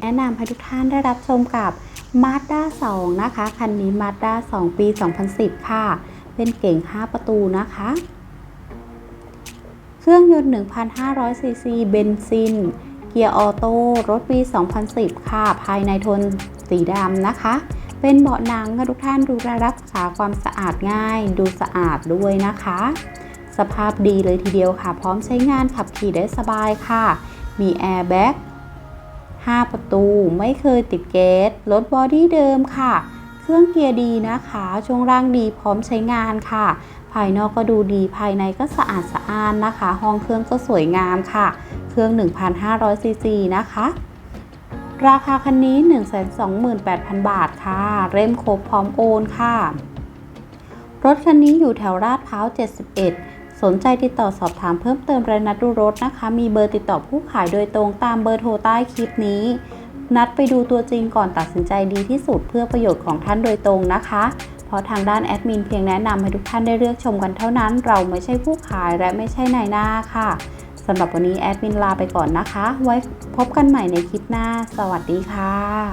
แนะนำให้ทุกท่านได้รับชมกับ Mazda 2 นะคะ คันนี้ Mazda 2 ปี 2010 ค่ะ เป็นเก่ง 5 ประตูนะคะ เครื่องยนต์ 1,500 ซีซี เบนซิน เกียร์ออโต้ รถปี 2010 ค่ะ ภายในโทนสีดำนะคะ เป็นเบาะหนังค่ะทุกท่านดูแลรักษาความสะอาดง่าย ดูสะอาดด้วยนะคะ สภาพดีเลยทีเดียวค่ะ พร้อมใช้งานขับขี่ได้สบายค่ะ มีแอร์แบ็ก 5 ประตูไม่เคยติดเกตรถบอดี้เดิมค่ะ เครื่องเกียร์ดีนะคะ ช่วงล่างดีพร้อมใช้งานค่ะ ภายนอกก็ดูดีภายในก็สะอาดสะอ้านนะคะ ห้องเครื่องก็สวยงามค่ะ เครื่อง 1,500ซีซีนะคะ ราคาคันนี้ 128,000 บาทค่ะ เร่มครบพร้อมโอนค่ะ รถคันนี้อยู่แถวลาดพร้าว 71 สนใจติดต่อสอบถามเพิ่มเติมรายนัดดูรถนะคะ มีเบอร์ติดต่อผู้ขายโดยตรงตามเบอร์โทรใต้คลิปนี้ นัดไปดูตัวจริงก่อนตัดสินใจดีที่สุดเพื่อประโยชน์ของท่านโดยตรงนะคะ เพราะทางด้านแอดมินเพียงแนะนำให้ทุกท่านได้เลือกชมกันเท่านั้น เราไม่ใช่ผู้ขายและไม่ใช่นายหน้าค่ะสำหรับวันนี้แอดมินลาไปก่อนนะคะ ไว้พบกันใหม่ในคลิปหน้า สวัสดีค่ะ